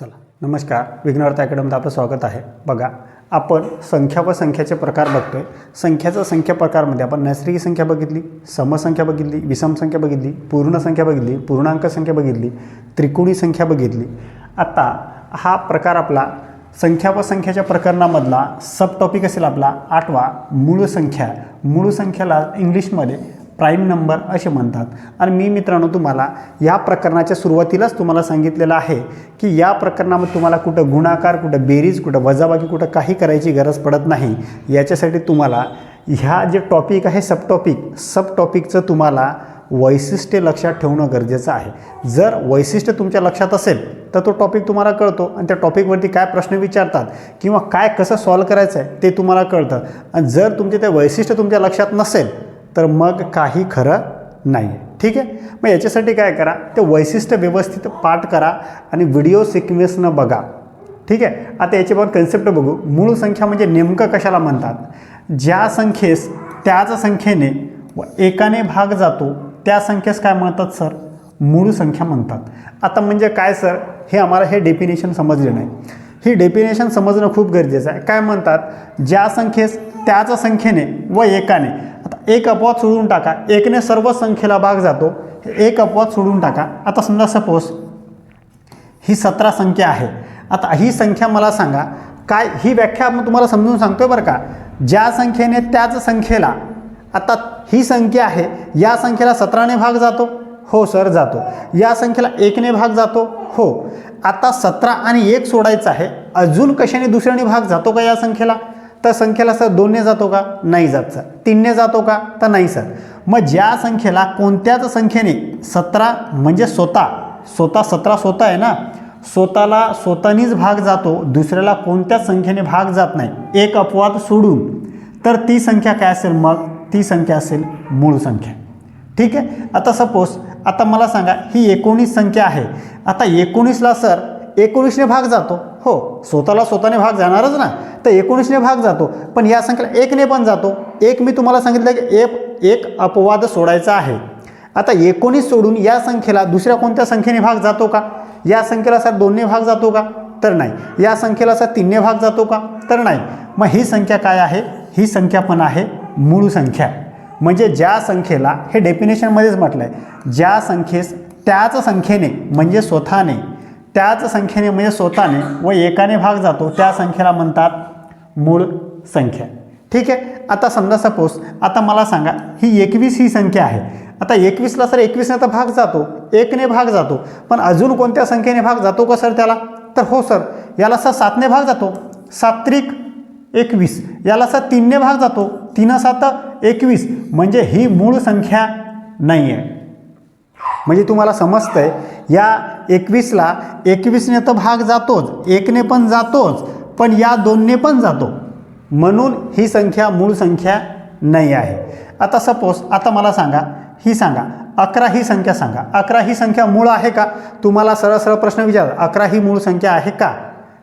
चला नमस्कार. विघ्नवर्त अकॅडमीत आपलं स्वागत आहे. बघा आपण संख्या व संख्याचे प्रकार बघतोय. संख्याचा संख्या प्रकारमध्ये आपण नैसर्गिक संख्या बघितली समसंख्या बघितली विषम संख्या बघितली पूर्ण संख्या बघितली पूर्णांक संख्या बघितली त्रिकोणी संख्या बघितली. आता हा प्रकार आपला संख्या व संख्याच्या प्रकरणामधला सब टॉपिक असेल आपला आठवा मूळ संख्या. मूळ संख्याला इंग्लिशमध्ये प्राईम नंबर असे म्हणतात. आणि मी मित्रांनो तुम्हाला या प्रकरणाच्या सुरुवातीलाच तुम्हाला सांगितलेलं आहे की या प्रकरणामध्ये तुम्हाला कुठं गुणाकार कुठं बेरीज कुठं वजाबाकी कुठं काही करायची गरज पडत नाही. याच्यासाठी तुम्हाला ह्या जे टॉपिक आहे सब टॉपिक सब टॉपिकचं तुम्हाला वैशिष्ट्य लक्षात ठेवणं गरजेचं आहे. जर वैशिष्ट्य तुमच्या लक्षात असेल तर तो टॉपिक तुम्हाला कळतो. आणि त्या टॉपिकवरती काय प्रश्न विचारतात किंवा काय कसं सॉल्व करायचं आहे ते तुम्हाला कळतं. आणि जर तुमचे ते वैशिष्ट्य तुमच्या लक्षात नसेल तर मग काही खरं नाही. ठीक आहे? मग याच्यासाठी काय करा? ते वैशिष्ट्य व्यवस्थित पाठ करा आणि व्हिडिओ सिक्वेन्सनं बघा. ठीक आहे? आता याची पण कन्सेप्ट बघू. मूळ संख्या म्हणजे नेमकं कशाला म्हणतात? ज्या संख्येस त्याच संख्येने व एकाने भाग जातो त्या संख्येस काय म्हणतात सर? मूळ संख्या म्हणतात. आता म्हणजे काय सर? हे आम्हाला हे डेफिनेशन समजले नाही. ही डेफिनेशन समजणं खूप गरजेचं आहे. काय म्हणतात? ज्या संख्येस त्याच संख्येने व एकाने. आता एक अपवाद सोडून टाका. एकने सर्व संख्येला भाग जातो. एक अपवाद सोडून टाका. आता समजा सपोज ही सतरा संख्या आहे. आता ही संख्या मला सांगा. काय ही व्याख्या मी तुम्हाला समजून सांगतोय बरं का? ज्या संख्येने त्याच संख्येला आता ही संख्या आहे या संख्येला सतराने भाग जातो. हो सर जातो. या संख्येला एकने भाग जातो. हो. आता सतरा आणि एक सोडायचं आहे. अजून कशाने दुसऱ्याने भाग जातो का या संख्येला? तर संख्येला सर दोनने जातो का? नाही जात सर. तीनने जातो का? तर नाही सर. मग ज्या संख्येला कोणत्याच संख्येने सतरा म्हणजे स्वतः स्वतः सतरा स्वतः आहे ना? स्वतःला स्वतःनीच भाग जातो दुसऱ्याला कोणत्याच संख्येने भाग जात नाही. एक अपवाद सोडून. तर ती संख्या काय असेल? मग ती संख्या असेल मूळ संख्या. ठीक आहे? आता सपोज आता मला सांगा ही एकोणीस संख्या आहे. आता एकोणीसला सर एकोणीसने भाग जातो. हो स्वतःला स्वतःने भाग जाणारच ना. तर एकोणीसने भाग जातो. पण या संख्येला एकने पण जातो. एक मी तुम्हाला सांगितलं की एक एक अपवाद सोडायचा आहे. आता एकोणीस सोडून या संख्येला दुसऱ्या कोणत्या संख्येने भाग जातो का? या संख्येला सर दोनने भाग जातो का? तर नाही. या संख्येला सर तीनने भाग जातो का? तर नाही. मग ही संख्या काय आहे? ही संख्या पण आहे मूळ संख्या. म्हणजे ज्या संख्येला हे डेफिनेशनमध्येच म्हटलं आहे ज्या संख्येस त्याच संख्येने म्हणजे स्वतःने त्याच संख्येने म्हणजे स्वतःने व एकाने भाग जातो त्या संख्येला म्हणतात मूळ संख्या. ठीक आहे? आता समजा सपोज आता मला सांगा ही एकवीस ही संख्या आहे. आता एकवीसला सर एकवीसने तर भाग जातो एकने भाग जातो. पण अजून कोणत्या संख्येने भाग जातो का सर त्याला? तर हो सर याला सर सातने भाग जातो. सात्रिक एकवीस. याला सर तीनने भाग जातो. तीन सात एकवीस. म्हणजे ही मूळ संख्या नाही आहे म्हणजे तुम्हाला समजतं आहे या एकवीसला एकवीसने तर भाग जातोच एकने पण जातोच पण या दोनने पण जातो. म्हणून ही संख्या मूळ संख्या नाही आहे. आता सपोज आता मला सांगा ही सांगा अकरा ही संख्या सांगा. अकरा ही संख्या मूळ आहे का? तुम्हाला सरळ सरळ प्रश्न विचार अकरा ही मूळ संख्या आहे का?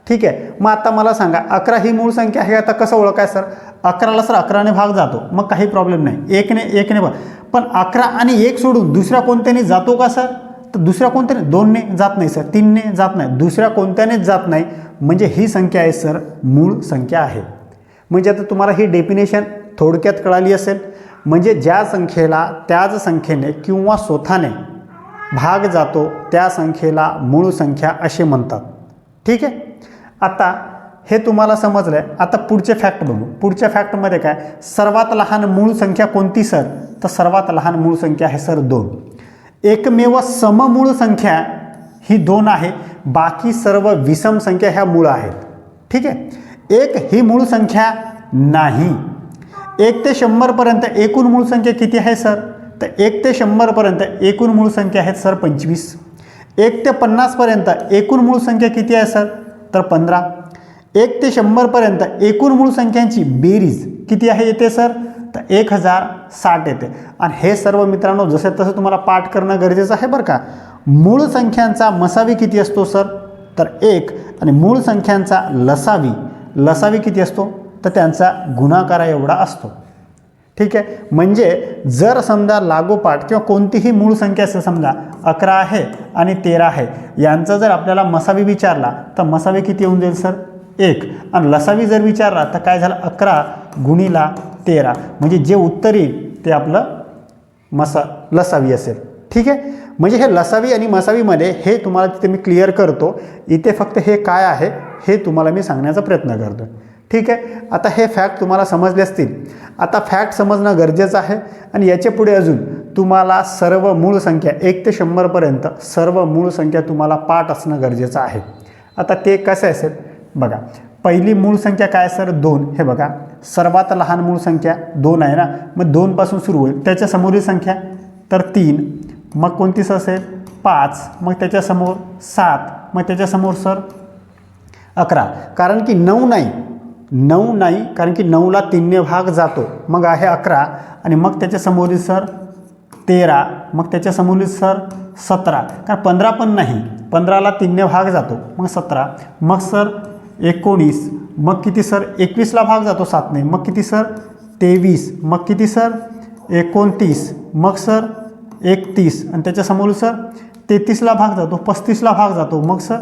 ठीक आहे मग आता मला सांगा अकरा ही मूळ संख्या आहे आता कसं ओळखाय सर? अकराला सर अकराने भाग जातो मग काही प्रॉब्लेम नाही. एकने एकने भाग पण अकरा आणि एक सोडून दुसऱ्या कोणत्याने जातो का सर? तर दुसऱ्या कोणत्याने? दोनने जात नाही सर. तीनने जात नाही. दुसऱ्या कोणत्यानेच जात नाही? म्हणजे ही संख्या आहे सर मूळ संख्या आहे. म्हणजे आता तुम्हाला ही डेफिनेशन थोडक्यात कळाली असेल. म्हणजे ज्या संख्येला त्याच संख्येने किंवा स्वतःने भाग जातो त्या संख्येला मूळ संख्या असे म्हणतात. ठीक आहे? आता हे तुम्हाला समजलं आहे आता पुढचे फॅक्ट बघू. पुढच्या फॅक्टमध्ये काय? सर्वात लहान मूळ संख्या कोणती सर? तर सर्वात लहान मूळ संख्या आहे सर दोन. एकमेव सममूळ संख्या ही दोन आहे. बाकी सर्व विषम संख्या ह्या मूळ आहेत. ठीक आहे? एक ही मूळ संख्या नाही. एक ते शंभरपर्यंत एकूण मूळ संख्या किती आहे सर? तर एक ते शंभरपर्यंत एकूण मूळ संख्या आहेत सर पंचवीस. एक ते पन्नासपर्यंत एकूण मूळ संख्या किती आहे सर? तर पंधरा. एक ते शंभरपर्यंत एकूण मूळ संख्यांची बेरीज किती आहे येते सर? तर एक हजार साठ येते. आणि हे सर्व मित्रांनो जसे तसं तुम्हाला पाठ करणं गरजेचं आहे बरं का. मूळ संख्यांचा मसावी किती असतो सर? तर एक. आणि मूळ संख्यांचा लसावी लसावी किती असतो? तर त्यांचा गुणाकारा एवढा असतो. ठीक आहे? म्हणजे जर समजा लागोपाठ किंवा कोणतीही मूळ संख्या असेल समजा अकरा आहे आणि तेरा आहे यांचा जर आपल्याला मसावी विचारला तर मसावी किती येऊन जाईल सर? एक. आणि लसावी जर विचारला तर काय झालं? अकरा गुणीला तेरा. म्हणजे जे उत्तर येईल ते आपलं मसा लसावी असेल. ठीक आहे? म्हणजे हे लसावी आणि मसावीमध्ये हे तुम्हाला तिथे मी क्लिअर करतो. इथे फक्त हे काय आहे हे तुम्हाला मी सांगण्याचा प्रयत्न करतो. ठीक आहे? आता हे फॅक्ट तुम्हाला समजले असतील. आता फॅक्ट समजणं गरजेचं आहे. आणि याच्यापुढे अजून तुम्हाला सर्व मूळ संख्या एक ते शंभरपर्यंत सर्व मूळ संख्या तुम्हाला पाठ असणं गरजेचं आहे. आता ते कसं असेल? बघा पहिली मूळ संख्या काय सर? दोन. हे बघा सर्वात लहान मूळ संख्या दोन आहे ना? मग दोनपासून सुरू होईल. त्याच्यासमोरील संख्या तर तीन. मग कोणतीच असेल? पाच. मग त्याच्यासमोर सात. मग त्याच्यासमोर सर अकरा. कारण की नऊ नाही. नऊ नाही कारण की नऊला तीनने भाग जातो. मग आहे अकरा. आणि मग त्याच्यासमोरील सर तेरा. मग त्याच्यासमोरील सर सतरा. कारण पंधरा पण नाही. पंधराला तीनने भाग जातो. मग सतरा. मग सर एकोणीस. मग किती सर? एकवीसला भाग जातो सातने मग किती सर? तेवीस. मग किती सर? एकोणतीस. मग सर? एकतीस. आणि त्याच्यासमोर सर? तेहतीसला भाग जातो. पस्तीसला भाग जातो. मग सर?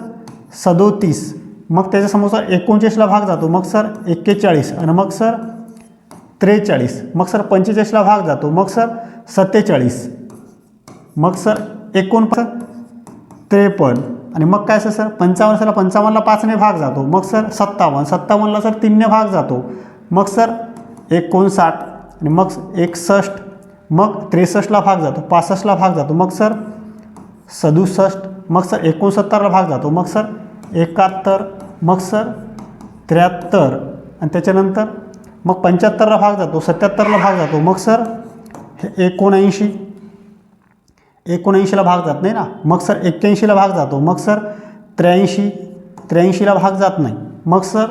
सदोतीस. मग त्याच्यासमोर सर? एकोणचाळीसला भाग जातो. मग सर? एक्केचाळीस. आणि मग सर? त्रेचाळीस. मग सर? पंचेचाळीसला भाग जातो. मग सर? सत्तेचाळीस. मग सर? एकोणप त्रेपन्न. आणि मग काय असं सर? पंचावन्न सर पंचावन्नला पाचने भाग जातो. मग सर सत्तावन्न. सत्तावन्नला सर तीनने भाग जातो. मग सर एकोणसाठ. आणि मग एकसष्ट. मग त्रेसष्टला भाग जातो. पासष्टला भाग जातो. मग सर सदुसष्ट. मग सर एकोणसत्तरला भाग जातो. मग सर एकाहत्तर. मग सर त्र्याहत्तर. आणि त्याच्यानंतर मग पंच्याहत्तरला भाग जातो. सत्याहत्तरला भाग जातो. मग सर हे एकोणऐंशी. एकोणऐंशीला भाग जात नाही ना. मग सर एक्क्याऐंशीला भाग जातो. मग सर त्र्याऐंशी त्र्याऐंशीला भाग जात नाही. मग सर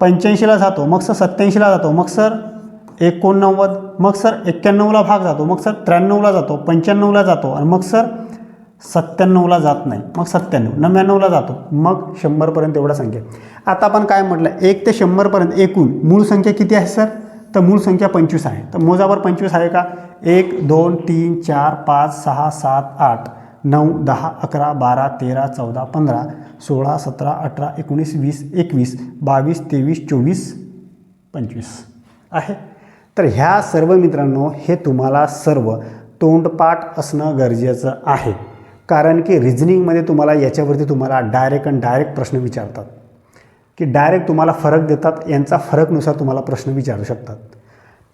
पंच्याऐंशीला जातो. मग सर सत्याऐंशीला जातो. मग सर एकोणनव्वद मग सर एक्क्याण्णवला भाग जातो. मग सर त्र्याण्णवला जातो. पंच्याण्णवला जातो. आणि मग सर सत्त्याण्णवला जात नाही. मग सत्त्याण्णव नव्याण्णवला जातो. मग शंभरपर्यंत एवढा संख्या. आता आपण काय म्हटलं? एक ते शंभरपर्यंत एकूण मूळ संख्या किती आहे सर? तर मूळ संख्या पंचवीस आहे. तर मोजावर पंचवीस आहे का? एक दोन तीन चार पाच सहा सात आठ नऊ दहा अकरा बारा तेरा चौदा पंधरा सोळा सतरा अठरा एकोणीस वीस एकवीस बावीस तेवीस चोवीस पंचवीस आहे. तर ह्या सर्व मित्रांनो हे तुम्हाला सर्व तोंडपाठ असणं गरजेचं आहे. कारण की रिझनिंगमध्ये तुम्हाला याच्यावरती तुम्हाला डायरेक्ट अँड डायरेक्ट प्रश्न विचारतात. की डायरेक्ट तुम्हाला फरक देतात यांचा फरकनुसार तुम्हाला प्रश्न विचारू शकतात.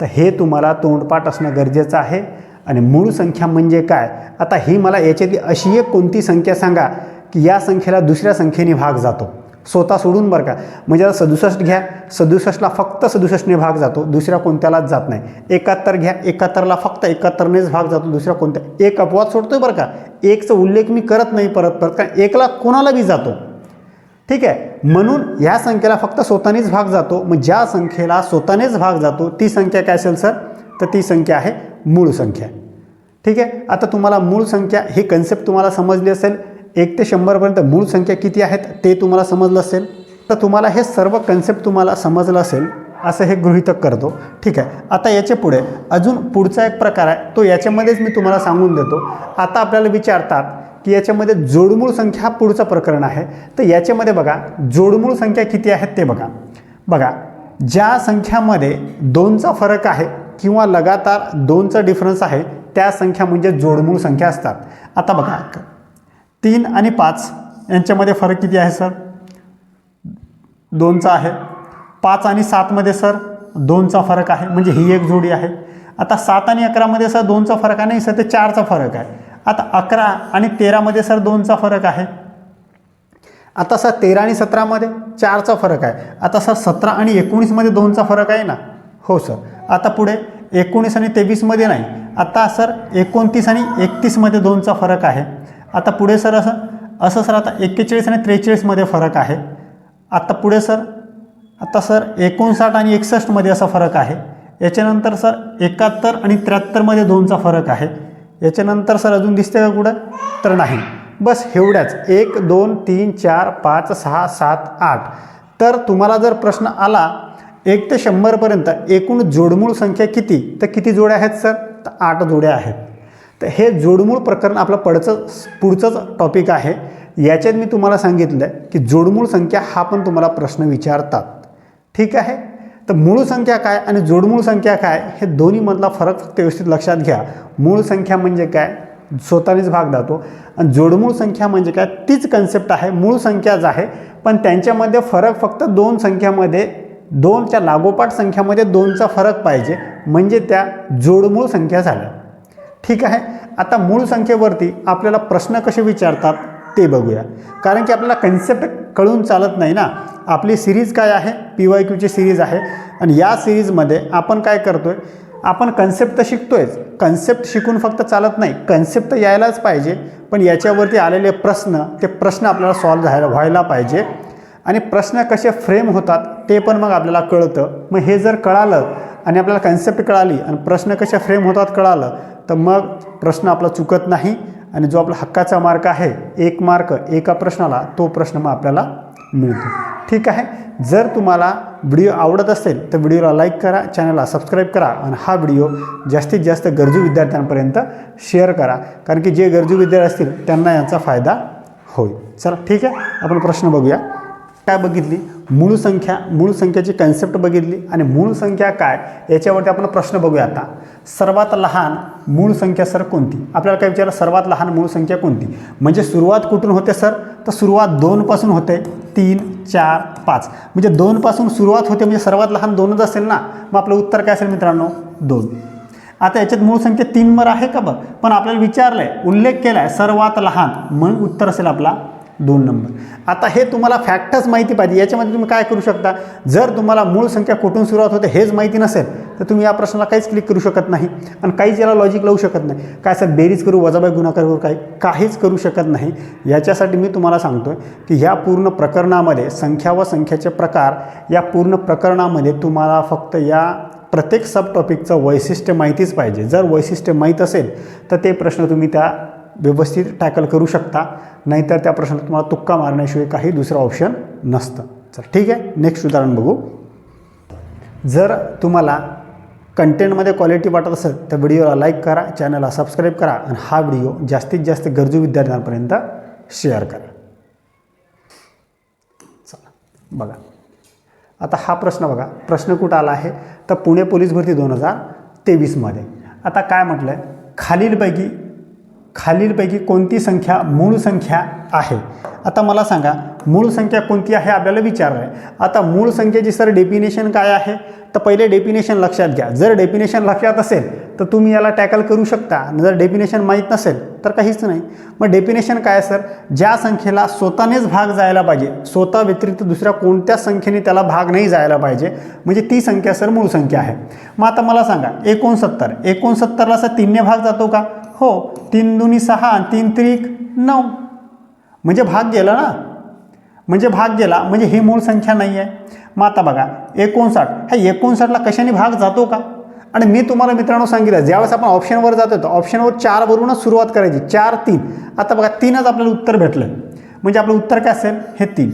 तर हे तुम्हाला तोंडपाठ असणं गरजेचं आहे. आणि मूळ संख्या म्हणजे काय? आता ही मला याच्यातली अशी एक कोणती संख्या सांगा की या संख्येला दुसऱ्या संख्येने भाग जातो. स्वतः सोडून बरं का. म्हणजे आता सदुसष्ट घ्या. सदुसष्टला फक्त सदुसष्टने भाग जातो. दुसऱ्या कोणत्यालाच जात नाही. एकाहत्तर घ्या. एकाहत्तरला फक्त एकाहत्तरनेच भाग जातो. दुसऱ्या कोणत्या? एक अपवाद सोडतोय बरं का. एकचा उल्लेख मी करत नाही परत परत. कारण एकला कोणाला बी जातो. ठीक आहे? म्हणून ह्या संख्येला फक्त स्वतःनेच भाग जातो. मग ज्या संख्येला स्वतःनेच भाग जातो ती संख्या काय असेल सर? तर ती संख्या आहे मूळ संख्या. ठीक आहे? आता तुम्हाला मूळ संख्या ही कन्सेप्ट तुम्हाला समजली असेल. एक ते शंभरपर्यंत मूळ संख्या किती आहेत ते तुम्हाला समजलं असेल. तर तुम्हाला हे सर्व कन्सेप्ट तुम्हाला समजलं असेल असं हे गृहितक करतो. ठीक आहे? आता याच्यापुढे. अजून पुढचा एक प्रकार आहे. तो याच्यामध्येच मी तुम्हाला सांगून देतो. आता आपल्याला विचारतात की याच्यामध्ये जोडमूळ संख्या हा पुढचं प्रकरण आहे. तर याच्यामध्ये बघा जोडमूळ संख्या किती आहेत ते बघा. बघा ज्या संख्यामध्ये दोनचा फरक आहे किंवा लगातार दोनचा डिफरन्स आहे त्या संख्या म्हणजे जोडमूळ संख्या असतात. आता बघा तीन आणि पाच यांच्यामध्ये फरक किती आहे सर? दोनचा आहे. पाच आणि सातमध्ये सर दोनचा फरक आहे. म्हणजे ही एक जोडी आहे. आता सात आणि अकरामध्ये सर दोनचा फरक आहे नाही सर ते चारचा फरक आहे. आता अकरा आणि तेरामध्ये सर दोनचा फरक आहे. आता सर तेरा आणि सतरामध्ये चारचा फरक आहे. आता सर सतरा आणि एकोणीसमध्ये दोनचा फरक आहे ना? हो सर. आता पुढे एकोणीस आणि तेवीसमध्ये नाही. आता सर एकोणतीस आणि एकतीसमध्ये दोनचा फरक आहे. आता पुढे सर असं असं सर आता एक्केचाळीस आणि त्रेचाळीसमध्ये फरक आहे. आता पुढे सर आता सर एकोणसाठ आणि एकसष्टमध्ये असा फरक आहे. याच्यानंतर सर एकाहत्तर आणि त्र्याहत्तरमध्ये दोनचा फरक आहे. याच्यानंतर सर अजून दिसते का कुठं? तर नाही. बस एवढ्याच. एक दोन तीन चार पाच सहा सात आठ. तर तुम्हाला जर प्रश्न आला एक ते शंभरपर्यंत एकूण जोडमूळ संख्या किती? तर किती जोड्या आहेत सर? तर आठ जोड्या आहेत. तर हे जोडमूळ प्रकरण आपलं पडचं पुढचंच टॉपिक आहे. याच्यात मी तुम्हाला सांगितलं की जोडमूळ संख्या हा पण तुम्हाला प्रश्न विचारतात. ठीक आहे? तर मूळ संख्या काय आणि जोडमूळ संख्या काय हे दोन्हीमधला फरक फक्त व्यवस्थित लक्षात घ्या. मूळ संख्या म्हणजे काय? स्वतःनेच भाग जातो आणि जोडमूळ संख्या म्हणजे काय? तीच कन्सेप्ट आहे. मूळ संख्याच आहे. पण त्यांच्यामध्ये फरक फक्त दोन संख्यामध्ये दोनच्या लागोपाठ संख्यामध्ये दोनचा फरक पाहिजे. म्हणजे त्या जोडमूळ संख्या झाल्या. ठीक आहे? आता मूळ संख्येवरती आपल्याला प्रश्न कसे विचारतात? ते बघूया. कारण की आपल्याला कन्सेप्ट कळून चालत नाही ना. आपली सिरीज काय आहे? पी वाय क्यूची सिरीज आहे. आणि या सिरीजमध्ये आपण काय करतो आहे आपण कन्सेप्ट तर शिकतोयच. कन्सेप्ट शिकून फक्त चालत नाही. कन्सेप्ट तर यायलाच पाहिजे. पण याच्यावरती आलेले प्रश्न ते प्रश्न आपल्याला सॉल्व झायला व्हायला पाहिजे. आणि प्रश्न कसे फ्रेम होतात ते पण मग आपल्याला कळतं. मग हे जर कळालं आणि आपल्याला कन्सेप्ट कळाली आणि प्रश्न कसे फ्रेम होतात कळालं तर मग प्रश्न आपला चुकत नाही. आणि जो आपला हक्काचा मार्क आहे एक मार्क एका प्रश्नाला तो प्रश्न मग आपल्याला मिळतो. ठीक आहे? जर तुम्हाला व्हिडिओ आवडत असेल तर व्हिडिओला लाईक करा चॅनलला सबस्क्राईब करा आणि हा व्हिडिओ जास्तीत जास्त गरजू विद्यार्थ्यांपर्यंत शेअर करा. कारण की जे गरजू विद्यार्थी असतील त्यांना याचा फायदा होईल. चला ठीक आहे? आपण प्रश्न बघूया. काय बघितली? मूळ संख्या मूळ संख्याची कन्सेप्ट बघितली. आणि मूळ संख्या काय? याच्यावरती आपण प्रश्न बघूया आता. सर्वात लहान मूळ संख्या सर कोणती? आपल्याला काय विचारलं? सर्वात लहान मूळ संख्या कोणती? म्हणजे सुरुवात कुठून होते सर? तर सुरुवात दोनपासून होते. तीन चार पाच. म्हणजे दोनपासून सुरुवात होते म्हणजे सर्वात लहान दोनच असेल ना? मग आपलं उत्तर काय असेल मित्रांनो? दोन. आता याच्यात मूळ संख्या तीनवर आहे का बरं? पण आपल्याला विचारलं आहे उल्लेख केला आहे सर्वात लहान. म्हणून उत्तर असेल आपला दोन नंबर. आता हे तुम्हाला फॅक्टच माहिती पाहिजे. याच्यामध्ये तुम्ही काय करू शकता? जर तुम्हाला मूळ संख्या कुठून सुरुवात होते हेच माहिती नसेल तर तुम्ही या प्रश्नाला काहीच क्लिक करू शकत नाही आणि काहीच याला लॉजिक लावू शकत नाही. काय सर बेरीज करू वजाबाई गुणाकार करू काही काहीच करू शकत नाही. याच्यासाठी मी तुम्हाला सांगतो की ह्या पूर्ण प्रकरणामध्ये संख्या व संख्याचे प्रकार या पूर्ण प्रकरणामध्ये तुम्हाला फक्त या प्रत्येक सब टॉपिकचं वैशिष्ट्य माहितीच पाहिजे. जर वैशिष्ट्य माहीत असेल तर ते प्रश्न तुम्ही त्या व्यवस्थित टॅकल करू शकता. नाहीतर त्या प्रश्नात तुम्हाला तुक्का मारण्याशिवाय काही दुसरं ऑप्शन नसतं. चल ठीक आहे? नेक्स्ट उदाहरण बघू. जर तुम्हाला कंटेंटमध्ये क्वालिटी वाटत असेल तर व्हिडिओला लाईक करा चॅनलला सबस्क्राईब करा आणि हा व्हिडिओ जास्तीत जास्त गरजू विद्यार्थ्यांपर्यंत शेअर करा. चला बघा. आता हा प्रश्न बघा. प्रश्न कुठं आला आहे? तर पुणे पोलीस भरती दोन हजार तेवीसमध्ये. आता काय म्हटलं आहे खालीलपैकी खालीलपैकी कोणती संख्या मूळ संख्या आहे? आता मला सांगा मूळ संख्या कोणती आहे आपल्याला विचारलं आहे. आता मूळ संख्येची सर डेफिनेशन काय आहे? तर पहिले डेफिनेशन लक्षात घ्या. जर डेफिनेशन लक्षात असेल तर तुम्ही याला टॅकल करू शकता. जर डेफिनेशन माहीत नसेल तर काहीच नाही. मग डेफिनेशन काय सर? ज्या संख्येला स्वतःनेच भाग जायला पाहिजे स्वतः व्यतिरिक्त दुसऱ्या कोणत्याच संख्येने त्याला भाग नाही जायला पाहिजे म्हणजे ती संख्या सर मूळ संख्या आहे. मग आता मला सांगा एकोणसत्तर. एकोणसत्तरला सर तीनने भाग जातो का? हो तीन दुनी सहा तीन त्रिक नऊ. म्हणजे भाग गेला ना? म्हणजे भाग गेला म्हणजे ही मूळ संख्या नाही आहे मग आता बघा एकोणसाठ. ह्या एकोणसाठला कशाने भाग जातो का? आणि मी तुम्हाला मित्रांनो सांगितलं ज्यावेळेस आपण ऑप्शनवर जातो तर ऑप्शनवर चारवरूनच सुरुवात करायची. चार तीन. आता बघा तीनच आपल्याला उत्तर भेटलं. म्हणजे आपलं उत्तर काय असेल? हे तीन.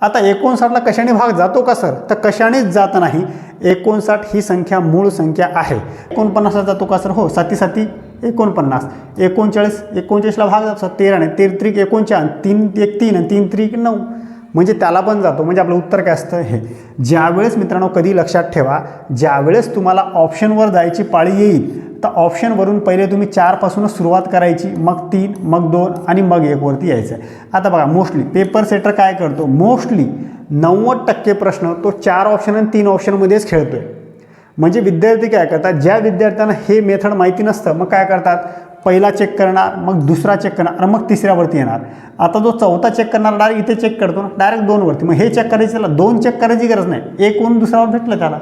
आता एकोणसाठला कशाने भाग जातो का सर? तर कशानेच जात नाही. एकोणसाठ ही संख्या मूळ संख्या आहे. एकोणपन्नासला जातो का सर? हो साती साती. एकोणपन्नास. एकोणचाळीस एकोणचाळीसला भाग जातो तेराने तेर त्रिक एकोणचाळ तीन एक तीन आणि तीन त्रिक नऊ. म्हणजे त्याला पण जातो. म्हणजे आपलं उत्तर काय असतं? हे. ज्यावेळेस मित्रांनो कधी लक्षात ठेवा ज्यावेळेस तुम्हाला ऑप्शनवर जायची पाळी येईल तर ऑप्शनवरून पहिले तुम्ही चारपासूनच सुरुवात करायची. मग तीन मग दोन आणि मग एकवरती यायचं. आहे आता बघा मोस्टली पेपर सेटर काय करतो? मोस्टली नव्वद टक्के प्रश्न तो चार ऑप्शन आणि तीन ऑप्शनमध्येच खेळतो आहे म्हणजे विद्यार्थी काय करतात? ज्या विद्यार्थ्यांना हे मेथड माहिती नसतं मग काय करतात? पहिला चेक करणार मग दुसरा चेक करणार आणि मग तिसऱ्यावरती येणार. आता जो चौथा चेक करणार डायरेक्ट इथे चेक करतो ना डायरेक्ट दोनवरती. मग हे चेक करायचं त्याला दोन चेक करायची गरज नाही. एक होऊन दुसऱ्यावर भेटलं त्याला.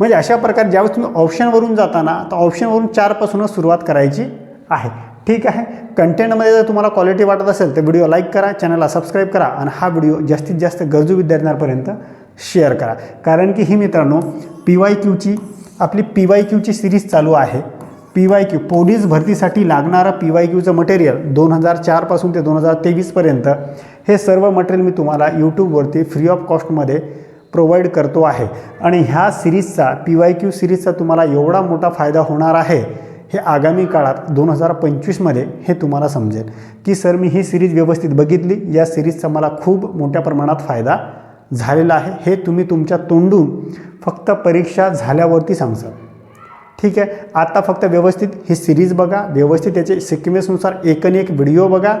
म्हणजे अशा प्रकारे ज्यावेळेस तुम्ही ऑप्शनवरून जाताना तर ऑप्शनवरून चारपासूनच सुरुवात करायची आहे. ठीक आहे? कंटेंटमध्ये जर तुम्हाला क्वालिटी वाटत असेल तर व्हिडिओ लाईक करा चॅनलला सबस्क्राईब करा आणि हा व्हिडिओ जास्तीत जास्त गरजू विद्यार्थ्यांपर्यंत शेअर करा. कारण की ही मित्रांनो पी वाय क्यूची आपली पी वाय क्यूची सिरीज चालू आहे. पी वाय क्यू पोलीस भरतीसाठी लागणारं पी वाय क्यूचं मटेरियल दोन हजार चारपासून ते दोन हजार तेवीसपर्यंत हे सर्व मटेरियल मी तुम्हाला यूट्यूबवरती फ्री ऑफ कॉस्टमध्ये प्रोव्हाइड करतो आहे. आणि ह्या सिरीजचा पी वाय क्यू सिरीजचा तुम्हाला एवढा मोठा फायदा होणार आहे हे आगामी काळात दोन हजार पंचवीसमध्ये हे तुम्हाला समजेल. की सर मी ही सिरीज व्यवस्थित बघितली. या सिरीजचा मला खूप मोठ्या प्रमाणात फायदा झालेला आहे हे तुम्ही तुमच्या तोंडून फक्त परीक्षा झाल्यावरती सांगसाल. ठीक आहे? आता फक्त व्यवस्थित ही सिरीज बघा व्यवस्थित त्याचे सिक्वेन्सनुसार एकन एक व्हिडिओ बघा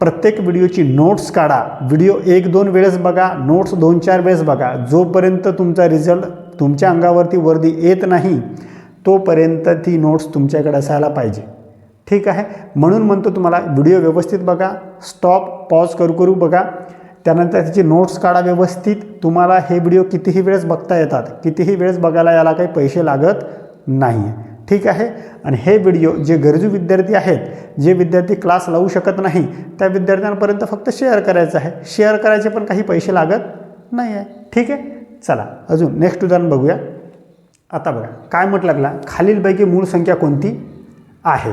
प्रत्येक व्हिडिओची नोट्स काढा व्हिडिओ एक दोन वेळेस बघा नोट्स दोन चार वेळेस बघा जोपर्यंत तुमचा रिझल्ट तुमच्या अंगावरती वर्दी येत नाही तोपर्यंत ती नोट्स तुमच्याकडे असायला पाहिजे. ठीक आहे? म्हणून म्हणतो तुम्हाला व्हिडिओ व्यवस्थित बघा स्टॉप पॉज करू करू बघा त्यानंतर त्याची नोट्स काढा व्यवस्थित. तुम्हाला हे व्हिडिओ कितीही वेळेस बघता येतात कितीही वेळेस बघायला याला काही पैसे लागत नाही आहे ठीक आहे? आणि हे व्हिडिओ जे गरजू विद्यार्थी आहेत जे विद्यार्थी क्लास लावू शकत नाही त्या विद्यार्थ्यांपर्यंत फक्त शेअर करायचं आहे. शेअर करायचे पण काही पैसे लागत नाही आहे ठीक आहे? चला अजून नेक्स्ट उदाहरण बघूया. आता बघा काय म्हटलं लागला खालीलपैकी मूळ संख्या कोणती आहे?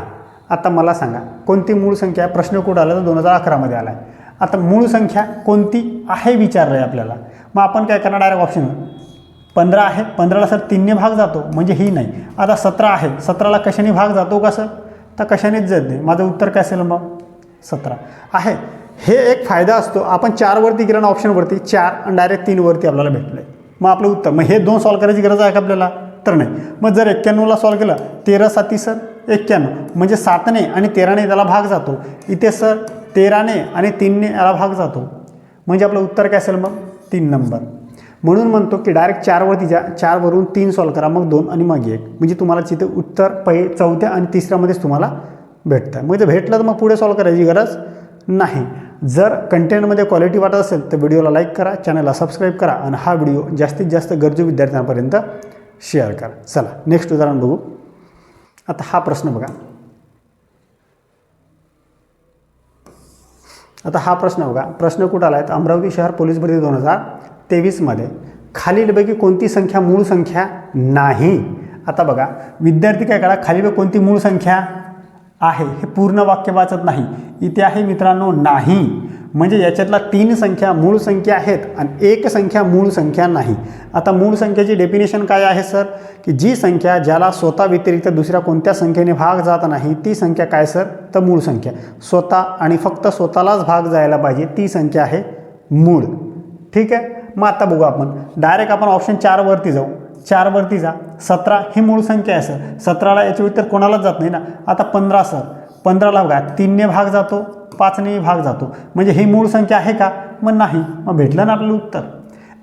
आता मला सांगा कोणती मूळ संख्या? आहे? प्रश्न कुठं आला? तर दोन हजार अकरामध्ये आला आहे आता मूळ संख्या कोणती आहे विचारलं आहे आपल्याला. मग आपण काय करणार? डायरेक्ट ऑप्शन पंधरा आहे. पंधराला सर तीनने भाग जातो. म्हणजे ही नाही. आता सतरा आहे. सतराला कशाने भाग जातो का सर? तर कशानेच जात नाही. माझं उत्तर काय असेल मग? सतरा. आहे. हे एक फायदा असतो. आपण चारवरती गेलं ना ऑप्शनवरती चार आणि डायरेक्ट तीनवरती आपल्याला भेटलं आहे मग आपलं उत्तर. मग हे दोन सॉल्व करायची गरज आहे का आपल्याला? तर नाही. मग जर एक्क्याण्णवला सॉल्व केलं तेरा साती सर एक्क्याण्णव. म्हणजे सातने आणि तेराने त्याला भाग जातो. इथे सर तेराने आणि तीनने याला भाग जातो. म्हणजे आपलं उत्तर काय असेल मग? तीन नंबर. म्हणून म्हणतो की डायरेक्ट चारवरती जा चारवरून तीन सॉल्व करा. मग दोन आणि मग एक. म्हणजे तुम्हाला तिथे उत्तर पहि चौथ्या आणि तिसऱ्यामध्येच तुम्हाला भेटतं. मग जर भेटलं तर मग पुढे सॉल्व करायची गरज नाही. जर कंटेंटमध्ये क्वालिटी वाटत असेल तर व्हिडिओला लाईक करा चॅनलला सबस्क्राईब करा आणि हा व्हिडिओ जास्तीत जास्त गरजू विद्यार्थ्यांपर्यंत शेअर करा. चला नेक्स्ट उदाहरण बघू. आता हा प्रश्न बघा. आता हा प्रश्न बघा. प्रश्न कुठं आला आहे तर अमरावती शहर पोलीस भरती दोन हजार तेवीसमध्ये खालीलपैकी कोणती संख्या मूळ संख्या नाही? आता बघा. विद्यार्थी काय करा? खालीलपैकी कोणती मूळ संख्या आहे? हे पूर्ण वाक्य वाचत नाही. इथे आहे मित्रांनो नाही. म्हणजे याच्यातला तीन संख्या मूळ संख्या आहेत आणि एक संख्या मूळ संख्या नाही. आता मूळ संख्येची डेफिनेशन काय आहे सर की जी संख्या ज्याला स्वतः व्यतिरिक्त दुसऱ्या कोणत्या संख्येने भाग जात नाही ती संख्या काय सर तर मूळ संख्या. स्वतः आणि फक्त स्वतःलाच भाग जायला पाहिजे ती संख्या आहे मूळ. ठीक आहे? मग आता बघू आपण. डायरेक्ट आपण ऑप्शन चारवरती जाऊ. चारवरती जा. सतरा ही मूळ संख्या आहे सर सतराला याच्या व्यतिरिक्त कोणालाच जात नाही ना. आता पंधरा सर पंधराला बघा. तीनने भाग जातो. पाचने भाग जातो. म्हणजे ही मूळ संख्या आहे का? मग नाही. मग भेटलं ना आपलं उत्तर.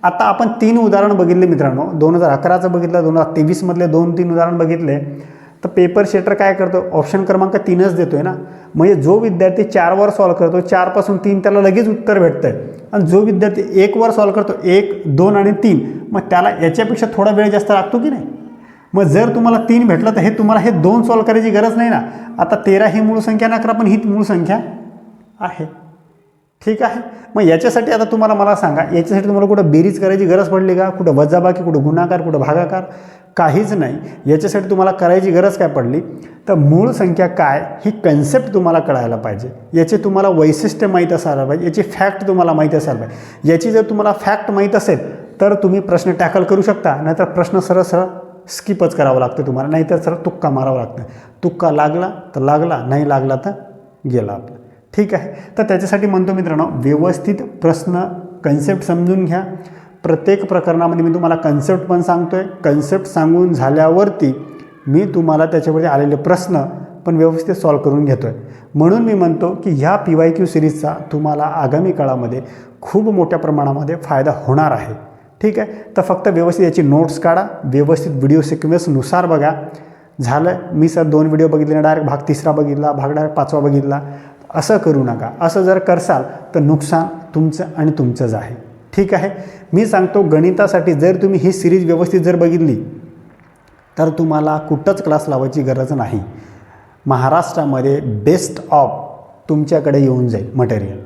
आता आपण तीन उदाहरण बघितले मित्रांनो. दोन हजार अकराचं बघितलं दोन हजार तेवीसमधले दोन तीन उदाहरण बघितले. तर पेपर शेटर काय करतो? ऑप्शन क्रमांक तीनच देतो आहे ना. म्हणजे जो विद्यार्थी चारवर सॉल्व करतो चारपासून तीन त्याला लगेच उत्तर भेटतं आहे आणि जो विद्यार्थी एकवर सॉल्व करतो एक दोन आणि तीन. मग त्याला याच्यापेक्षा थोडा वेळ जास्त लागतो की नाही? मग जर तुम्हाला तीन भेटलं तर हे तुम्हाला हे दोन सॉल्व करायची गरज नाही ना. आता तेरा ही मूळ संख्या ना अकरा पण ही मूळ संख्या. आहे. ठीक आहे? मग याच्यासाठी आता तुम्हाला मला सांगा याच्यासाठी तुम्हाला कुठं बेरीज करायची गरज पडली का? कुठं वजाबाकी कुठं गुणाकार कुठं भागाकार? काहीच नाही. याच्यासाठी तुम्हाला करायची गरज काय पडली? तर मूळ संख्या काय ही कन्सेप्ट तुम्हाला कळायला पाहिजे. याचे तुम्हाला वैशिष्ट्य माहीत असायला पाहिजे. याची फॅक्ट तुम्हाला माहीत असायला पाहिजे. याची जर तुम्हाला फॅक्ट माहीत असेल तर तुम्ही प्रश्न टॅकल करू शकता. नाहीतर प्रश्न सरळ सरळ स्किपच करावं लागतं तुम्हाला. नाहीतर सरळ तुक्का मारावं लागतं. तुक्का लागला तर लागला. नाही लागला तर गेला आपला. ठीक आहे. तर त्याच्यासाठी म्हणतो मित्रांनो व्यवस्थित प्रश्न कन्सेप्ट समजून घ्या. प्रत्येक प्रकरणामध्ये मी तुम्हाला कन्सेप्ट पण सांगतो आहे कन्सेप्ट सांगून झाल्यावरती मी तुम्हाला त्याच्यावरती आलेले प्रश्न पण व्यवस्थित सॉल्व करून घेतो आहे म्हणून मी म्हणतो की ह्या पी वाय क्यू सिरीजचा तुम्हाला आगामी काळामध्ये खूप मोठ्या प्रमाणामध्ये फायदा होणार आहे. ठीक आहे? तर फक्त व्यवस्थित याची नोट्स काढा. व्यवस्थित व्हिडिओ सिक्वेन्सनुसार बघा. झालं. मी सर दोन व्हिडिओ बघितले डायरेक्ट भाग तिसरा बघितला भाग डायरेक्ट पाचवा बघितला. असं करू नका. असं जर करसाल तर नुकसान तुमचं आणि तुमचंच आहे. ठीक आहे? मी सांगतो गणितासाठी जर तुम्ही ही सिरीज व्यवस्थित जर बघितली तर तुम्हाला कुठंच क्लास लावायची गरज नाही. महाराष्ट्रामध्ये बेस्ट ऑफ तुमच्याकडे येऊन जाईल मटेरियल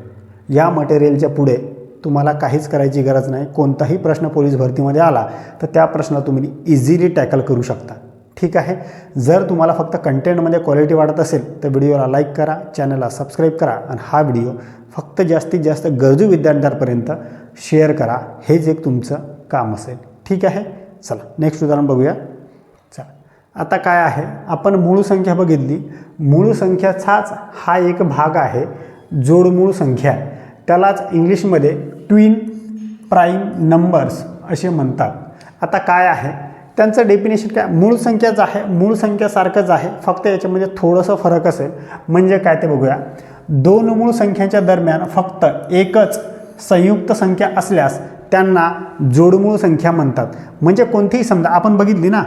या मटेरियलच्या पुढे तुम्हाला काहीच करायची गरज नाही. कोणताही प्रश्न पोलीस भरतीमध्ये आला तर त्या प्रश्नाला तुम्ही इझिली टॅकल करू शकता. ठीक आहे. जर तुम्हाला फक्त कंटेंटमध्ये म्हणजे क्वालिटी वाटत असेल तर व्हिडिओला लाईक करा चॅनलला सबस्क्राईब करा आणि हा व्हिडिओ फक्त जास्तीत जास्त गरजू विद्यार्थ्यांपर्यंत शेअर करा. हेच एक तुमचं काम असेल. ठीक आहे? चला नेक्स्ट उदाहरण बघूया. चला आता काय आहे? आपण मूळ संख्या बघितली. मूळ संख्याचाच हा एक भाग आहे जोडमूळ संख्या. त्यालाच इंग्लिशमध्ये ट्विन प्राईम नंबर्स असे म्हणतात. आता काय आहे? त्यांचं डेफिनेशन काय? मूळ संख्याच आहे मूळ संख्यासारखंच आहे. फक्त याच्यामध्ये थोडंसं फरक असेल. म्हणजे काय ते बघूया. दोन मूळ संख्यांच्या दरम्यान फक्त एकच संयुक्त संख्या असल्यास त्यांना जोडमूळ संख्या म्हणतात. म्हणजे कोणतीही समजा आपण बघितली ना?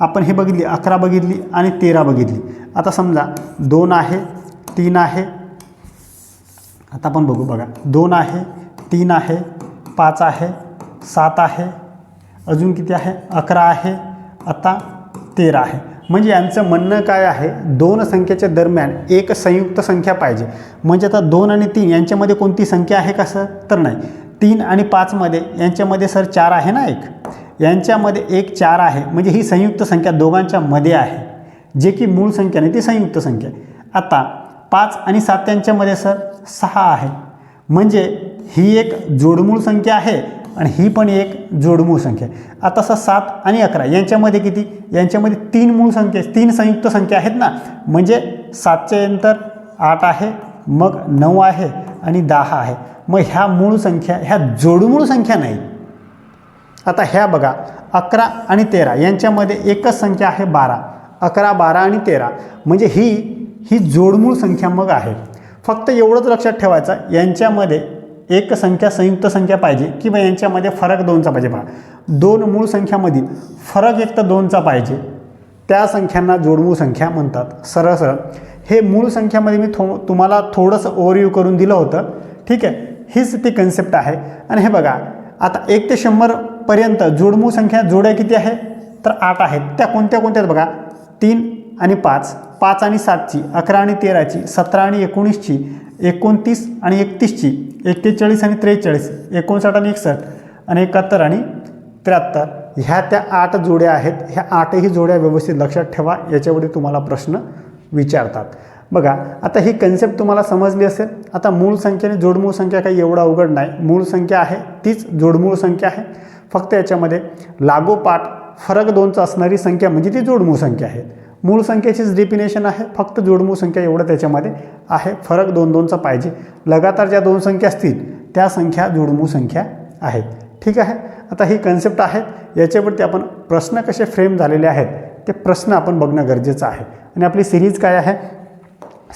आपण हे बघितली अकरा बघितली आणि तेरा बघितली. आता समजा दोन आहे तीन आहे. आता आपण बघू बघा. दोन आहे तीन आहे पाच आहे सात आहे अजून किती आहे? अकरा आहे. आता तेरा आहे. म्हणजे यांचं म्हणणं काय आहे? दोन संख्येच्या दरम्यान एक संयुक्त संख्या पाहिजे. म्हणजे आता दोन आणि तीन यांच्यामध्ये कोणती संख्या आहे का सर? तर नाही. तीन आणि पाचमध्ये यांच्यामध्ये सर चार आहे ना एक? यांच्यामध्ये एक चार आहे. म्हणजे ही संयुक्त संख्या दोघांच्या मध्ये आहे. जे की मूळ संख्या नाही ती संयुक्त संख्या आता पाच आणि सात यांच्यामध्ये सर सहा आहे. म्हणजे ही एक जोडमूळ संख्या आहे. आणि ही पण एक जोडमूळ संख्या आहे. आता असं सात आणि अकरा यांच्यामध्ये किती? यांच्यामध्ये तीन मूळ संख्या तीन संयुक्त संख्या आहेत ना. म्हणजे सातच्या नंतर आठ आहे मग नऊ आहे आणि दहा आहे. मग ह्या मूळ संख्या ह्या जोडमूळ संख्या नाही. आता ह्या बघा अकरा आणि तेरा यांच्यामध्ये एकच संख्या आहे बारा. अकरा बारा आणि तेरा. म्हणजे ही ही जोडमूळ संख्या मग आहे. फक्त एवढंच लक्षात ठेवायचं यांच्यामध्ये एक संख्या संयुक्त संख्या पाहिजे किंवा यांच्यामध्ये फरक दोनचा पाहिजे पहा. दोन मूळ संख्यामधील फरक एक तर दोनचा पाहिजे. त्या संख्यांना जोडमूळ संख्या म्हणतात. सरळ सरळ. हे मूळ संख्यामध्ये मी थो तुम्हाला थोडंसं ओव्हरव्ह्यू करून दिलं होतं. ठीक आहे? हीच ती कन्सेप्ट आहे. आणि हे बघा आता एक ते शंभरपर्यंत जोडमूळ संख्या जोड्या किती आहे? तर आठ आहेत. त्या कोणत्या कोणत्या आहेत बघा? तीन आणि पाच. पाच आणि सातची अकरा आणि तेराची सतरा आणि एकोणीसची एकोणतीस आणि एकतीसची एक्केचाळीस आणि त्रेचाळीस एकोणसाठ आणि एकसष्ट आणि एकाहत्तर आणि त्र्याहत्तर. ह्या त्या आठ जोड्या आहेत. ह्या आठही जोड्या व्यवस्थित लक्षात ठेवा. याच्यावरती तुम्हाला प्रश्न विचारतात. बघा आता ही कन्सेप्ट तुम्हाला समजली असेल. आता मूळ संख्या आणि जोडमूळ संख्या काही एवढा अवघड नाही. मूळ संख्या आहे तीच जोडमूळ संख्या आहे. फक्त याच्यामध्ये लागोपाठ फरक दोनचं असणारी संख्या म्हणजे ती जोडमूळ संख्या आहे. मूळ संख्येचीच डेफिनेशन आहे. फक्त जोडमूळ संख्या एवढं त्याच्यामध्ये आहे. फरक दोन दोनचा पाहिजे. लगातार ज्या दोन संख्या असतील त्या संख्या जोडमूळ संख्या आहेत. ठीक आहे? आता ही कन्सेप्ट आहे. याच्यावरती आपण प्रश्न कसे फ्रेम झालेले आहेत ते प्रश्न आपण बघणं गरजेचं आहे. आणि आपली सिरीज काय आहे?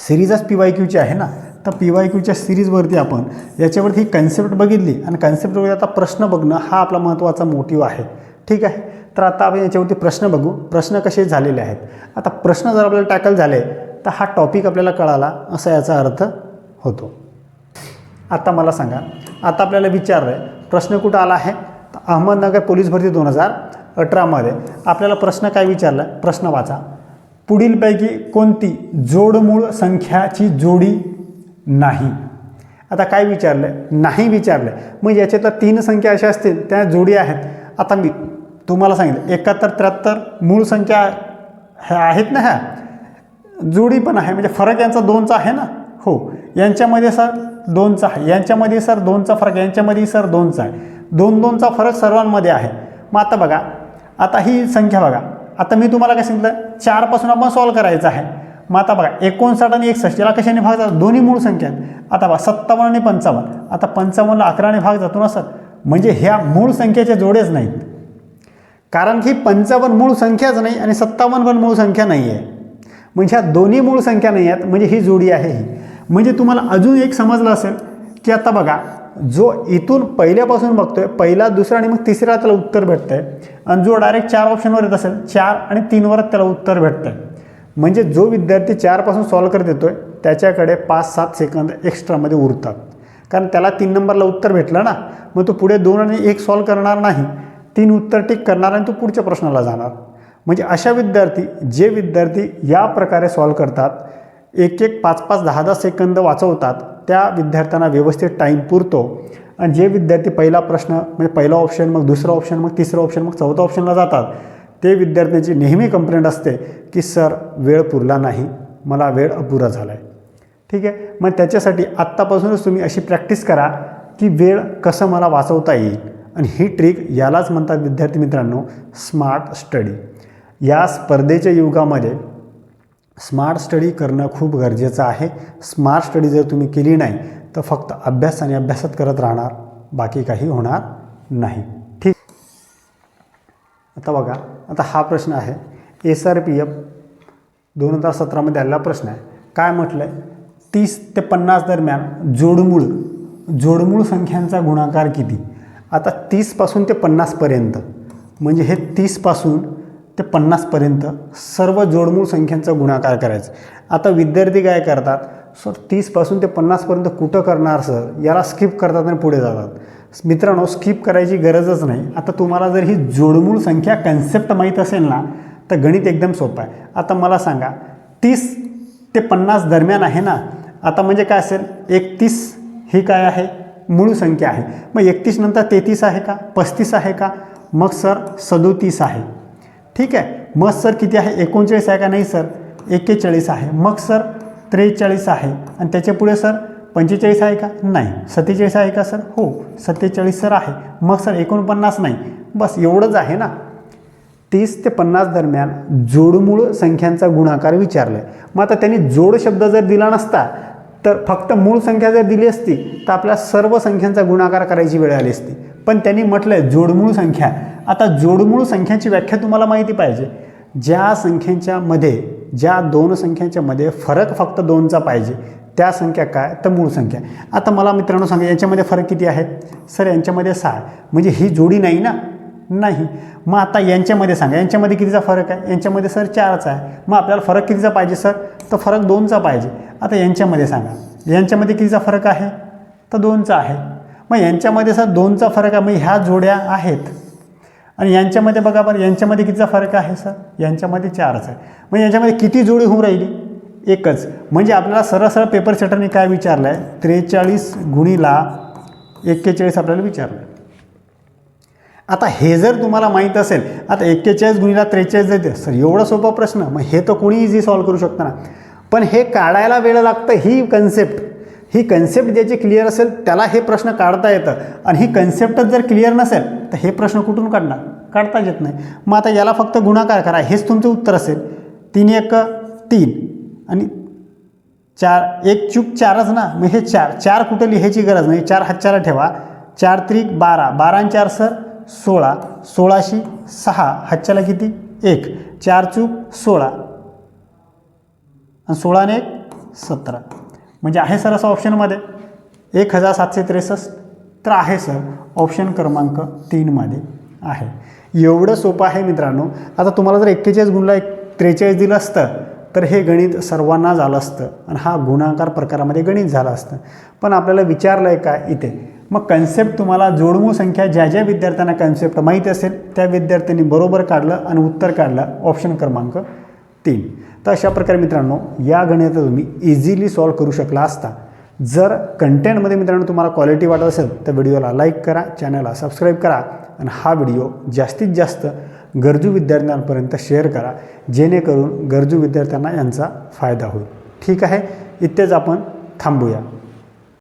सिरीजच पी वाय क्यूची आहे ना? तर पी वाय क्यूच्या सिरीजवरती आपण याच्यावरती ही कन्सेप्ट बघितली. आणि कन्सेप्टवरती आता प्रश्न बघणं हा आपला महत्त्वाचा मोटिव्ह आहे. ठीक आहे? तर आता आपण याच्यावरती प्रश्न बघू. प्रश्न कसे झालेले आहेत? आता प्रश्न जर आपल्याला टॅकल झाले तर हा टॉपिक आपल्याला कळाला असा याचा अर्थ होतो. आता मला सांगा आता आपल्याला विचारलं आहे प्रश्न कुठं आला आहे? अहमदनगर पोलीस भरती दोन हजार अठरामध्ये. आपल्याला प्रश्न काय विचारला? आहे? प्रश्न वाचा. पुढीलपैकी कोणती जोडमूळ संख्याची जोडी नाही? आता काय विचारलं आहे नाही विचारलं आहे मग याच्यातल्या तीन संख्या अशा असतील त्या जोडी आहेत. आता मी तुम्हाला सांगितलं एकाहत्तर त्र्याहत्तर मूळ संख्या ह्या आहेत ना ह्या? जोडी पण आहे म्हणजे फरक यांचा दोनचा आहे ना? हो. यांच्यामध्ये सर दोनचा आहे. यांच्यामध्ये सर दोनचा फरक यांच्यामध्ये सर दोनचा आहे. दोन दोनचा फरक सर्वांमध्ये आहे. मग आता बघा आता ही संख्या बघा. आता मी तुम्हाला काय सांगितलं चारपासून आपण सॉल्व करायचं आहे. मग आता बघा एकोणसाठ आणि एकसष्ट याला कशाने भाग जातो दोन्ही मूळ संख्या आहेत. आता बघा सत्तावन्न आणि पंचावन्न. आता पंचावन्नला अकराने भाग जातो ना सर? म्हणजे ह्या मूळ संख्येच्या जोडेच नाहीत. कारण की पंचावन्न मूळ संख्याच नाही आणि सत्तावन्न पण मूळ संख्या नाही आहे. म्हणजे ह्या दोन्ही मूळ संख्या नाही आहेत म्हणजे ही जोडी आहे ही. म्हणजे तुम्हाला अजून एक समजलं असेल की आता बघा जो इथून पहिल्यापासून बघतोय पहिला दुसरा आणि मग तिसरा त्याला उत्तर भेटतंय. आणि जो डायरेक्ट चार ऑप्शनवर येत असेल चार आणि तीनवरच त्याला उत्तर भेटतंय. म्हणजे जो विद्यार्थी चारपासून सॉल्व करत आहे त्याच्याकडे पाच सात सेकंद एक्स्ट्रामध्ये उरतात. कारण त्याला तीन नंबरला उत्तर भेटलं ना मग तो पुढे दोन आणि एक सॉल्व करणार नाही. तीन उत्तर टिक करणार आणि तो पुढच्या प्रश्नाला जाणार. म्हणजे अशा विद्यार्थी जे विद्यार्थी या प्रकारे सॉल्व करतात एक एक पाच पाच दहा दहा सेकंद वाचवतात त्या विद्यार्थ्यांना व्यवस्थित टाईम पुरतो. आणि जे विद्यार्थी पहिला प्रश्न म्हणजे पहिला ऑप्शन मग दुसरा ऑप्शन मग तिसरं ऑप्शन मग चौथा ऑप्शनला जातात ते विद्यार्थ्यांची नेहमी कंप्लेंट असते की सर वेळ पुरला नाही. मला वेळ अपुरा झाला आहे ठीक आहे? मग त्याच्यासाठी आत्तापासूनच तुम्ही अशी प्रॅक्टिस करा की वेळ कसं मला वाचवता येईल. आणि ही ट्रिक यालाच म्हणतात विद्यार्थी मित्रांनो स्मार्ट स्टडी या स्पर्धेच्या युगामध्ये स्मार्ट स्टडी करणं खूप गरजेचं आहे. स्मार्ट स्टडी जर तुम्ही केली नाही तर फक्त अभ्यास आणि अभ्यासात करत राहणार बाकी काही होणार नाही. ठीक. आता बघा आता हा प्रश्न आहे. एस आर पी एफ दोन हजार सतरामध्ये आलेला प्रश्न आहे. काय म्हटलं आहे तीस ते पन्नास दरम्यान जोडमूळ जोडमूळ संख्यांचा गुणाकार किती? आता तीसपासून ते पन्नासपर्यंत म्हणजे हे तीसपासून ते पन्नासपर्यंत सर्व जोडमूळ संख्यांचा गुणाकार करायचा. आता विद्यार्थी काय करतात? सर तीसपासून ते पन्नासपर्यंत कुठं करणार सर? याला स्किप करतात आणि पुढे जातात. मित्रांनो स्किप करायची गरजच नाही. आता तुम्हाला जर ही जोडमूळ संख्या कन्सेप्ट माहीत असेल ना तर गणित एकदम सोपं आहे. आता मला सांगा तीस ते पन्नास दरम्यान आहे ना? आता म्हणजे काय असेल? एकतीस ही काय आहे? मूळ संख्या आहे. मग एकतीस नंतर तेहतीस आहे का? पस्तीस आहे का? मग सर सदोतीस आहे. ठीक आहे? मग सर किती आहे? एकोणचाळीस आहे का? नाही सर. एक्केचाळीस आहे. मग सर त्रेचाळीस आहे. आणि त्याच्या पुढे सर पंचेचाळीस आहे का? नाही. सत्तेचाळीस आहे का सर? हो. सत्तेचाळीस सर आहे. मग सर एकोणपन्नास नाही. बस एवढंच आहे ना. तीस ते पन्नास दरम्यान जोडमूळ संख्यांचा गुणाकार विचारला आहे मग आता त्यांनी जोड शब्द जर दिला नसता तर फक्त मूळ संख्या जर दिली असती तर आपल्या सर्व संख्यांचा गुणाकार करायची वेळ आली असती. पण त्यांनी म्हटलं आहे जोडमूळ संख्या. आता जोडमूळ संख्यांची व्याख्या तुम्हाला माहिती पाहिजे. ज्या संख्यांच्या मध्ये ज्या दोन संख्यांच्या मध्ये फरक फक्त दोनचा पाहिजे त्या संख्या काय? तर मूळ संख्या. आता मला मित्रांनो सांगा यांच्यामध्ये फरक किती आहेत सर यांच्यामध्ये सहा म्हणजे ही जोडी नाही ना? नाही. मग आता यांच्यामध्ये सांगा यांच्यामध्ये कितीचा फरक आहे? यांच्यामध्ये सर चारचा आहे. मग आपल्याला फरक कितीचा पाहिजे सर? तर फरक दोनचा पाहिजे. आता यांच्यामध्ये सांगा यांच्यामध्ये कितीचा फरक आहे? तर दोनचा आहे. मग यांच्यामध्ये सर दोनचा फरक आहे मग ह्या जोड्या आहेत. आणि यांच्यामध्ये बघा बरं यांच्यामध्ये कितीचा फरक आहे सर? यांच्यामध्ये चारच आहे. मग यांच्यामध्ये किती जोडी होऊन राहिली? एकच. म्हणजे आपल्याला सरळ सरळ पेपर सेटरने काय विचारलं आहे त्रेचाळीस गुणीला एक्केचाळीस आपल्याला विचारलं आहे आता हे जर तुम्हाला माहीत असेल आता एक्केचाळीस गुणीला त्रेचाळीस देते. सर एवढा सोपा प्रश्न. मग हे तर कोणी इझी सॉल्व करू शकतं ना. पण हे काढायला वेळ लागतं ही कन्सेप्ट ही कन्सेप्ट ज्याची क्लिअर असेल त्याला हे प्रश्न काढता येतं. आणि ही कन्सेप्टच जर क्लिअर नसेल तर हे प्रश्न कुठून काढणार? काढताच येत नाही. मग आता याला फक्त गुणाकार करा. हेच तुमचं उत्तर असेल. तीन एक तीन. आणि चार एक चूक चारच ना. मग हे चार चार कुठं लिहायची गरज नाही. चार हातच्याला ठेवा. चार त्रिक बारा. बारा चार सर? सोळा सोळाशे सहा हातच्याला किती? एक. चार चूक सोळा. आणि सोळाने एक सतरा. म्हणजे आहे सर असं ऑप्शनमध्ये? एक हजार सातशे त्रेसष्ट तर आहे सर. ऑप्शन क्रमांक तीनमध्ये आहे. एवढं सोपं आहे मित्रांनो. आता तुम्हाला जर एक्केचाळीस गुणला एक त्रेचाळीस दिलं असतं तर हे गणित सर्वांना झालं असतं. आणि हा गुणाकार प्रकारामध्ये गणित झालं असतं. पण आपल्याला विचारलं आहे का इथे? मग कन्सेप्ट तुम्हाला जोडमूळ संख्या ज्या ज्या विद्यार्थ्यांना कन्सेप्ट माहीत असेल त्या विद्यार्थ्यांनी बरोबर काढलं आणि उत्तर काढलं ऑप्शन क्रमांक तीन. तर अशा प्रकारे मित्रांनो या गणिता तुम्ही इझिली सॉल्व करू शकला असता. जर कंटेंटमध्ये मित्रांनो तुम्हाला क्वालिटी वाटत असेल तर व्हिडिओला लाईक करा चॅनलला सबस्क्राईब करा आणि हा व्हिडिओ जास्तीत जास्त गरजू विद्यार्थ्यांपर्यंत शेअर करा जेणेकरून गरजू विद्यार्थ्यांना यांचा फायदा होईल. ठीक आहे? इथेच आपण थांबूया.